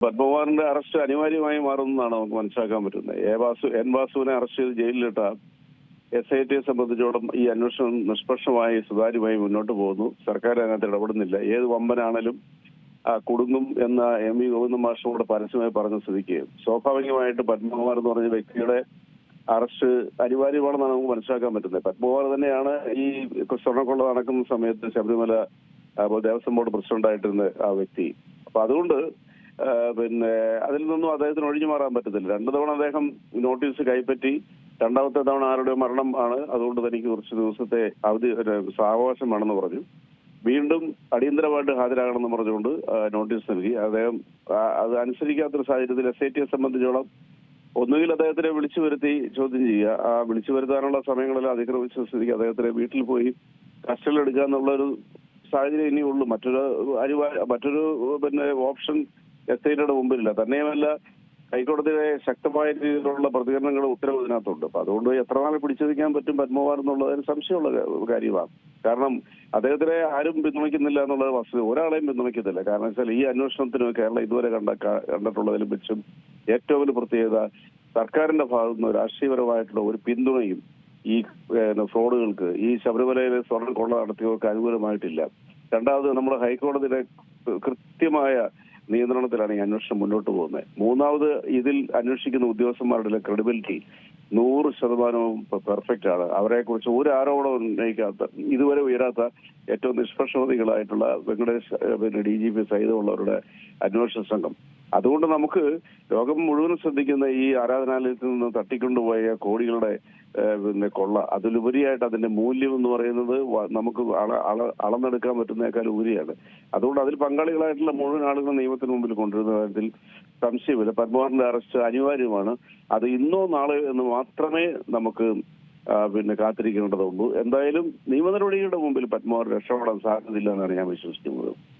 പത്മകുമാറിന്റെ arrest അനിവാര്യമായി മാറുമെന്നാണ് നമുക്ക് മനസ്സിലാക്കാൻ പറ്റുന്നത്. എ വാസു എൻ വാസുവിനെ അറസ്റ്റ് ചെയ്ത് ജയിലിലിട്ട എസ് ഐ ടിയെ സംബന്ധിച്ചോളം ഈ അന്വേഷണം നിഷ്പക്ഷമായി സുതാര്യമായി മുന്നോട്ട് പോകുന്നു. സർക്കാർ അതിനകത്ത് ഇടപെടുന്നില്ല. ഏത് വമ്പനാണേലും ആ, കുടുങ്ങും എന്ന എം വി ഗോവിന്ദ മാഷോട് പരസ്യമായി പറഞ്ഞ സ്ഥിതിക്ക്. സ്വാഭാവികമായിട്ട് പത്മകുമാർ എന്ന് പറഞ്ഞ വ്യക്തിയുടെ അറസ്റ്റ് അനിവാര്യമാണെന്നാണ് നമുക്ക് മനസ്സിലാക്കാൻ പറ്റുന്നത്. പത്മകുമാർ തന്നെയാണ് ഈ സ്വർണക്കൊള്ള നടക്കുന്ന സമയത്ത് ശബരിമല ദേവസ്വം ബോർഡ് പ്രസിഡന്റായിട്ടിരുന്ന ആ വ്യക്തി. അപ്പൊ അതുകൊണ്ട് പിന്നെ അതിൽ നിന്നും അദ്ദേഹത്തിന് ഒഴിഞ്ഞു മാറാൻ പറ്റത്തില്ല. രണ്ടു തവണ അദ്ദേഹം നോട്ടീസ് കൈപ്പറ്റി രണ്ടാമത്തെ തവണ ആരുടെ മരണം ആണ് അതുകൊണ്ട് തനിക്ക് കുറച്ച് ദിവസത്തെ അവധി സാവകാശം വേണമെന്ന് പറഞ്ഞു. വീണ്ടും അടിയന്തരമായിട്ട് ഹാജരാകണമെന്ന് പറഞ്ഞുകൊണ്ട് നോട്ടീസ് നൽകി. അദ്ദേഹം അത് അനുസരിക്കാത്തൊരു സാഹചര്യത്തിൽ എസ് ഐ ടിയെ സംബന്ധിച്ചോളം ഒന്നുകിൽ അദ്ദേഹത്തിനെ വിളിച്ചു വരുത്തി ചോദ്യം ചെയ്യുക. ആ വിളിച്ചു വരുത്താനുള്ള സമയങ്ങളിൽ അതിക്രമിച്ച സ്ഥിതിക്ക് അദ്ദേഹത്തിനെ വീട്ടിൽ പോയി കസ്റ്റഡിയിൽ എടുക്കുക എന്നുള്ള ഒരു സാഹചര്യം ഇനിയുള്ളൂ. മറ്റൊരു അനിവാര്യ മറ്റൊരു പിന്നെ ഓപ്ഷൻ എസ് ഐയുടെ മുമ്പിലില്ല. തന്നെയുമല്ല ഹൈക്കോടതിയുടെ ശക്തമായ രീതിയിലുള്ള പ്രതികരണങ്ങൾ ഉത്തരവ് ഇതിനകത്തുണ്ട്. അപ്പൊ അതുകൊണ്ട് എത്ര നാൾ പിടിച്ചെടുക്കാൻ പറ്റും പത്മകുമാർ എന്നുള്ളതിന് സംശയമുള്ള കാര്യമാണ്. കാരണം അദ്ദേഹത്തിനെ ആരും പിന്തുണയ്ക്കുന്നില്ല എന്നുള്ളത് വസ്തുത ഒരാളെയും പിന്തുണയ്ക്കുന്നില്ല കാരണം വെച്ചാൽ ഈ അന്വേഷണത്തിന് കേരളം ഇതുവരെ കണ്ട കണ്ടിട്ടുള്ളതിലും വെച്ചും ഏറ്റവും വലിയ പ്രത്യേകത സർക്കാരിന്റെ ഭാഗത്തു നിന്ന് രാഷ്ട്രീയപരമായിട്ടുള്ള ഒരു പിന്തുണയും ഈ ഫ്രോഡുകൾക്ക് ഈ ശബരിമലയിലെ സ്വർണം കൊള്ള നടത്തിയവർക്ക് അനുകൂലമായിട്ടില്ല. രണ്ടാമത് നമ്മുടെ ഹൈക്കോടതിയുടെ കൃത്യമായ നിയന്ത്രണത്തിലാണ് ഈ അന്വേഷണം മുന്നോട്ട് പോകുന്നത്. മൂന്നാമത് ഇതിൽ അന്വേഷിക്കുന്ന ഉദ്യോഗസ്ഥന്മാരുടെ ക്രെഡിബിലിറ്റി നൂറ് ശതമാനവും പെർഫെക്റ്റ് ആണ്. അവരെ കുറിച്ച് ഒരു ആരോപണവും ഉന്നയിക്കാത്ത ഇതുവരെ ഉയരാത്ത ഏറ്റവും നിഷ്പക്ഷമതികളായിട്ടുള്ള വെങ്കടേഷ് പിന്നെ ഡി ജി പി സഹിതമുള്ളവരുടെ അന്വേഷണ സംഘം. അതുകൊണ്ട് നമുക്ക് ലോകം മുഴുവൻ ശ്രദ്ധിക്കുന്ന ഈ ആരാധനാലയത്തിൽ നിന്ന് തട്ടിക്കൊണ്ടുപോയ കോടികളുടെ പിന്നെ കൊള്ള അതിലുപരിയായിട്ട് അതിന്റെ മൂല്യം എന്ന് പറയുന്നത് നമുക്ക് അള- അള- അളന്നെടുക്കാൻ പറ്റുന്നേക്കാൾ ഉപരിയാണ്. അതുകൊണ്ട് അതിൽ പങ്കാളികളായിട്ടുള്ള മുഴുവൻ ആളുകൾ നിയമത്തിന് മുമ്പിൽ കൊണ്ടുവരുന്ന കാര്യത്തിൽ സംശയമില്ല. പത്മകുമാറിന്റെ അറസ്റ്റ് അനിവാര്യമാണ്. അത് ഇന്നോ നാളെയോ എന്ന് മാത്രമേ നമുക്ക് പിന്നെ കാത്തിരിക്കേണ്ടതുള്ളൂ. എന്തായാലും നിയമ നടപടികളുടെ മുമ്പിൽ പത്മകുമാർ രക്ഷപ്പെടാൻ സാധ്യതയില്ല എന്നാണ് ഞാൻ വിശ്വസിക്കുന്നത്.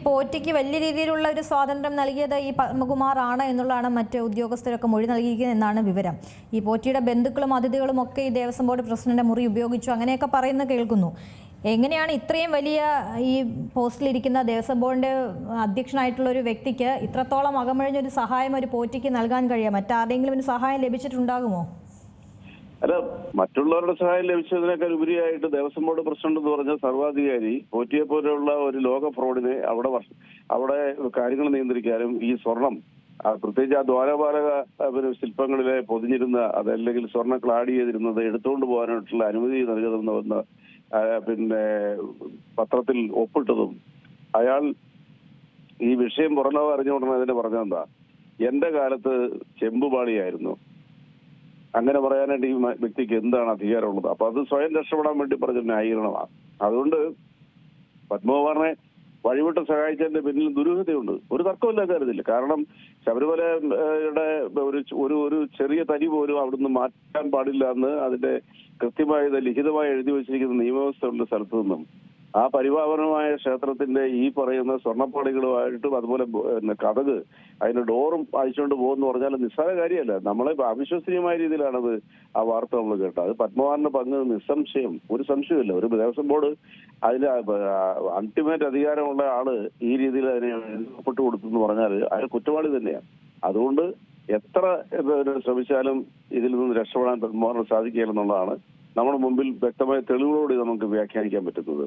ഈ പോറ്റിക്ക് വലിയ രീതിയിലുള്ള ഒരു സ്വാതന്ത്ര്യം നൽകിയത് ഈ പത്മകുമാർ ആണ് എന്നുള്ളതാണ് മറ്റ് ഉദ്യോഗസ്ഥരൊക്കെ മൊഴി നൽകിയിരിക്കുന്നത് എന്നാണ് വിവരം. ഈ പോറ്റിയുടെ ബന്ധുക്കളും അതിഥികളും ഒക്കെ ഈ ദേവസ്വം ബോർഡ് പ്രസിഡന്റിന്റെ മുറി ഉപയോഗിച്ചു അങ്ങനെയൊക്കെ പറയുന്നത് കേൾക്കുന്നു. എങ്ങനെയാണ് ഇത്രയും വലിയ ഈ പോസ്റ്റിലിരിക്കുന്ന ദേവസ്വം ബോർഡിന്റെ അധ്യക്ഷനായിട്ടുള്ള ഒരു വ്യക്തിക്ക് ഇത്രത്തോളം അകമഴിഞ്ഞൊരു സഹായം ഒരു പോറ്റിക്ക് നൽകാൻ കഴിയുക മറ്റാരുടെയെങ്കിലും ഒരു സഹായം ലഭിച്ചിട്ടുണ്ടാകുമോ? അല്ല മറ്റുള്ളവരുടെ സഹായം ലഭിച്ചതിനേക്കാൾ ഉപരിയായിട്ട് ദേവസ്വം ബോർഡ് പ്രസിഡന്റ് എന്ന് പറഞ്ഞ സർവാധികാരി പോറ്റിയെ പോലെയുള്ള ഒരു ലോക ഫ്രോഡിനെ അവിടെ അവിടെ കാര്യങ്ങൾ നിയന്ത്രിക്കാനും ഈ സ്വർണം പ്രത്യേകിച്ച് ആ ദ്വാരപാലക ശില്പങ്ങളിലെ പൊതിഞ്ഞിരുന്ന അതല്ലെങ്കിൽ സ്വർണ ക്ലാഡ് ചെയ്തിരുന്നത് എടുത്തുകൊണ്ട് പോകാനായിട്ടുള്ള അനുമതി നൽകുന്നതെന്ന് പിന്നെ പത്രത്തിൽ ഒപ്പിട്ടതും അയാൾ ഈ വിഷയം പുറലോകം അറിഞ്ഞുകൊണ്ടാണ് അതിനെ പറഞ്ഞതെന്താ? എന്റെ കാലത്ത് ചെമ്പുപാളിയായിരുന്നു. അങ്ങനെ പറയാനായിട്ട് ഈ വ്യക്തിക്ക് എന്താണ് അധികാരമുള്ളത്? അപ്പൊ അത് സ്വയം രക്ഷപ്പെടാൻ വേണ്ടി പറഞ്ഞ ന്യായീകരണമാണ്. അതുകൊണ്ട് പത്മകുമാറിനെ വഴിവിട്ട് സഹായിച്ചതിന്റെ പിന്നിൽ ദുരൂഹതയുണ്ട്. ഒരു തർക്കമില്ല കാര്യത്തില്ല കാരണം ശബരിമലയുടെ ഒരു ഒരു ഒരു ചെറിയ തരി പോലും അവിടുന്ന് മാറ്റാൻ പാടില്ല എന്ന് അതിന്റെ കൃത്യമായത് ലിഖിതമായി എഴുതി വെച്ചിരിക്കുന്ന നിയമവ്യവസ്ഥ ഉള്ള സ്ഥലത്തു നിന്നും ആ പരിപാവനമായ ക്ഷേത്രത്തിന്റെ ഈ പറയുന്ന സ്വർണപ്പാളികളുമായിട്ടും അതുപോലെ കഥക് അതിന്റെ ഡോറും അയച്ചുകൊണ്ട് പോകുന്നു പറഞ്ഞാൽ നിസ്സാര കാര്യമല്ല. നമ്മളെ അവിശ്വസനീയമായ രീതിയിലാണത് ആ വാർത്ത നമ്മൾ കേട്ടത്. അത് പത്മവാറിന്റെ പങ്ക് നിസ്സംശയം. ഒരു സംശയമില്ല ഒരു ദേവസ്വം ബോർഡ് അതിൽ അൾട്ടിമേറ്റ് അധികാരമുള്ള ആൾ ഈ രീതിയിൽ അതിനെ എഴുതപ്പെട്ടു കൊടുത്തു എന്ന് പറഞ്ഞാൽ അയാൾ കുറ്റവാളി തന്നെയാണ്. അതുകൊണ്ട് എത്ര ശ്രമിച്ചാലും ഇതിൽ നിന്ന് രക്ഷപ്പെടാൻ പത്മവാറിന് സാധിക്കില്ലെന്നുള്ളതാണ് നമ്മുടെ മുമ്പിൽ വ്യക്തമായ തെളിവുകളോട് നമുക്ക് വ്യാഖ്യാനിക്കാൻ പറ്റുന്നത്.